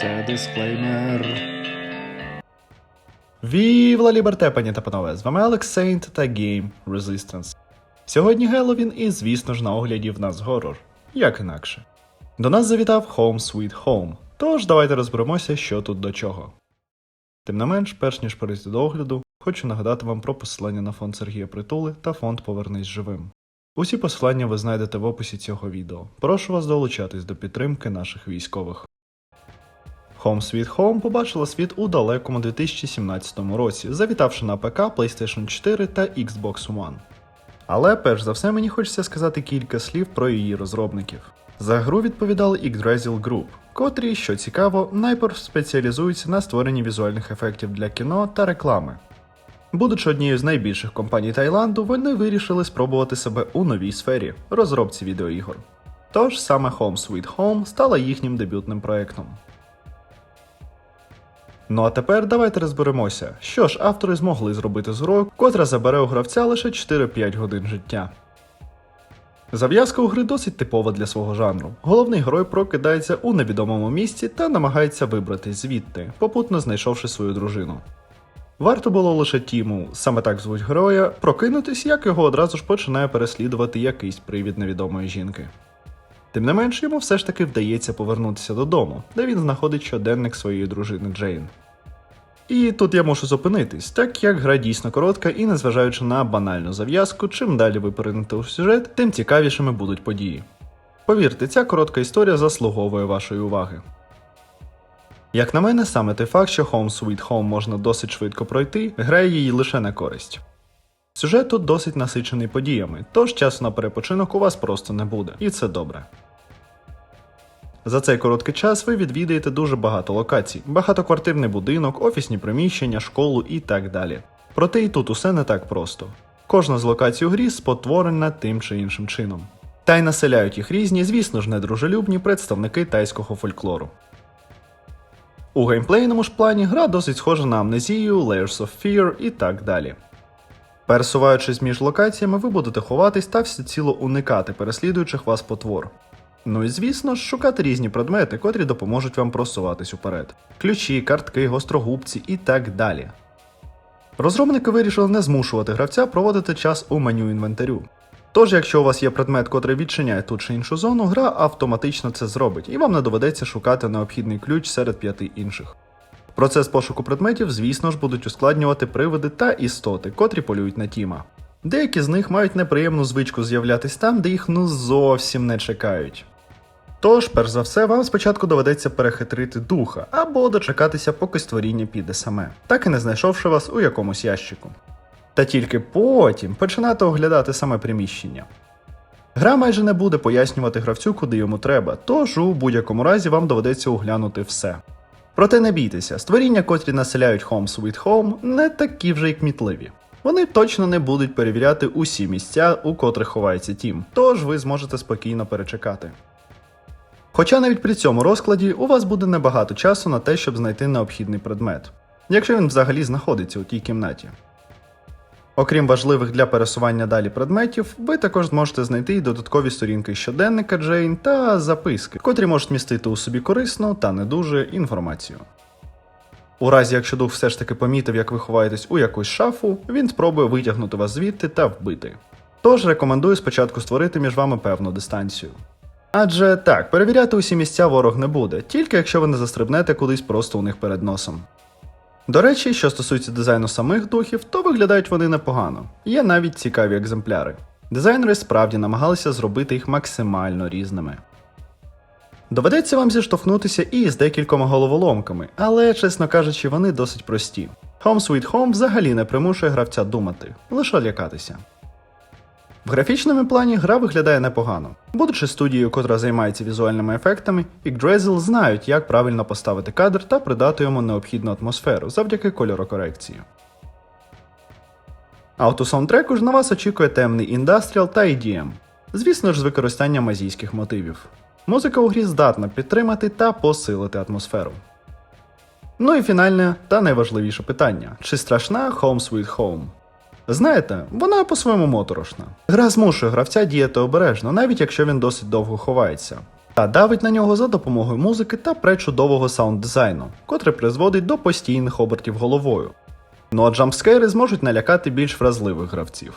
Це дисклеймер. Вівла Ліберте, пані та панове! З вами Алекс Сейнт та Game Resistance. Сьогодні Геловін і, звісно ж, на огляді в нас горор. Як інакше. До нас завітав Home Sweet Home. Тож давайте розберемося, що тут до чого. Тим не менш, перш ніж перейти до огляду, хочу нагадати вам про посилання на фонд Сергія Притули та фонд Повернись живим. Усі посилання ви знайдете в описі цього відео. Прошу вас долучатись до підтримки наших військових. Home Sweet Home побачила світ у далекому 2017 році, завітавши на ПК, PlayStation 4 та Xbox One. Але перш за все мені хочеться сказати кілька слів про її розробників. За гру відповідали Yggdrasil Group, котрі, що цікаво, найперш спеціалізуються на створенні візуальних ефектів для кіно та реклами. Будучи однією з найбільших компаній Таїланду, вони вирішили спробувати себе у новій сфері розробці відеоігор. Тож саме Home Sweet Home стала їхнім дебютним проектом. Ну а тепер давайте розберемося, що ж автори змогли зробити з грою, котра забере у гравця лише 4-5 годин життя. Зав'язка у гри досить типова для свого жанру. Головний герой прокидається у невідомому місці та намагається вибратись звідти, попутно знайшовши свою дружину. Варто було лише Тіму, саме так звуть героя, прокинутись, як його одразу ж починає переслідувати якийсь привід невідомої жінки. Тим не менш, йому все ж таки вдається повернутися додому, де він знаходить щоденник своєї дружини Джейн. І тут я можу зупинитись, так як гра дійсно коротка і незважаючи на банальну зав'язку, чим далі ви поринете у сюжет, тим цікавішими будуть події. Повірте, ця коротка історія заслуговує вашої уваги. Як на мене, саме той факт, що Home Sweet Home можна досить швидко пройти, грає її лише на користь. Сюжет тут досить насичений подіями, тож часу на перепочинок у вас просто не буде, і це добре. За цей короткий час ви відвідаєте дуже багато локацій, багатоквартирний будинок, офісні приміщення, школу і так далі. Проте і тут усе не так просто. Кожна з локацій у грі спотворена тим чи іншим чином. Та й населяють їх різні, звісно ж, недружелюбні представники тайського фольклору. У геймплейному ж плані гра досить схожа на амнезію, Layers of Fear і так далі. Пересуваючись між локаціями, ви будете ховатись та всеціло уникати переслідуючих вас потвор. Ну і звісно ж, шукати різні предмети, котрі допоможуть вам просуватись уперед: ключі, картки, гострогубці і так далі. Розробники вирішили не змушувати гравця проводити час у меню інвентарю. Тож, якщо у вас є предмет, котрий відчиняє ту чи іншу зону, гра автоматично це зробить, і вам не доведеться шукати необхідний ключ серед п'яти інших. Процес пошуку предметів, звісно ж, будуть ускладнювати привиди та істоти, котрі полюють на Тіма. Деякі з них мають неприємну звичку з'являтись там, де їх ну зовсім не чекають. Тож, перш за все, вам спочатку доведеться перехитрити духа або дочекатися, поки створіння піде саме, так і не знайшовши вас у якомусь ящику. Та тільки потім починати оглядати саме приміщення. Гра майже не буде пояснювати гравцю, куди йому треба, тож у будь-якому разі вам доведеться оглянути все. Проте не бійтеся, створіння, котрі населяють Home Sweet Home, не такі вже й кмітливі. Вони точно не будуть перевіряти усі місця, у котрих ховається тім, тож ви зможете спокійно перечекати. Хоча навіть при цьому розкладі у вас буде небагато часу на те, щоб знайти необхідний предмет, якщо він взагалі знаходиться у тій кімнаті. Окрім важливих для пересування далі предметів, ви також зможете знайти й додаткові сторінки щоденника Джейн та записки, котрі можуть містити у собі корисну та не дуже інформацію. У разі, якщо дух все ж таки помітив, як ви ховаєтесь у якусь шафу, він спробує витягнути вас звідти та вбити. Тож рекомендую спочатку створити між вами певну дистанцію. Адже так, перевіряти усі місця ворог не буде, тільки якщо ви не застрибнете кудись просто у них перед носом. До речі, що стосується дизайну самих духів, то виглядають вони непогано. Є навіть цікаві екземпляри. Дизайнери справді намагалися зробити їх максимально різними. Доведеться вам зіштовхнутися і з декількома головоломками, але, чесно кажучи, вони досить прості. Home Sweet Home взагалі не примушує гравця думати, лише лякатися. В графічному плані гра виглядає непогано. Будучи студією, котра займається візуальними ефектами, Yggdrasil знають, як правильно поставити кадр та придати йому необхідну атмосферу завдяки кольорокорекції. Автосаундтреку ж на вас очікує темний індастріал та EDM, звісно ж з використанням азійських мотивів. Музика у грі здатна підтримати та посилити атмосферу. Ну і фінальне та найважливіше питання: чи страшна Home Sweet Home? Знаєте, вона по-своєму моторошна. Гра змушує гравця діяти обережно, навіть якщо він досить довго ховається. та давить на нього за допомогою музики та пречудового саунд-дизайну, котрий призводить до постійних обертів головою. Ну а джампскейри зможуть налякати більш вразливих гравців.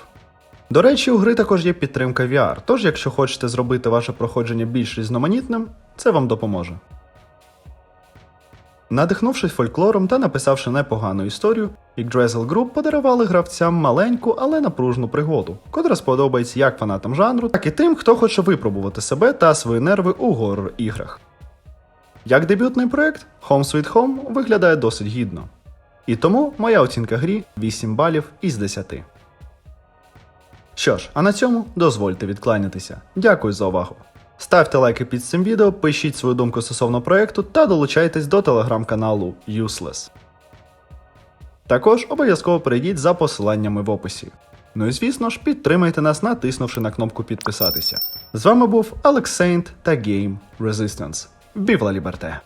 До речі, у гри також є підтримка VR, тож якщо хочете зробити ваше проходження більш різноманітним, це вам допоможе. Надихнувшись фольклором та написавши непогану історію, Yggdrasil Group подарували гравцям маленьку, але напружну пригоду, котра сподобається як фанатам жанру, так і тим, хто хоче випробувати себе та свої нерви у горор іграх. Як дебютний проект, Home Sweet Home виглядає досить гідно. І тому моя оцінка грі 8 балів із 10. Що ж, а на цьому дозвольте відкланятися. Дякую за увагу. Ставте лайки під цим відео, пишіть свою думку стосовно проекту та долучайтесь до телеграм-каналу Useless. Також обов'язково перейдіть за посиланнями в описі. Ну і звісно ж, підтримайте нас, натиснувши на кнопку підписатися. З вами був Алекс Сейнт та Game Resistance. Бівла Liberté!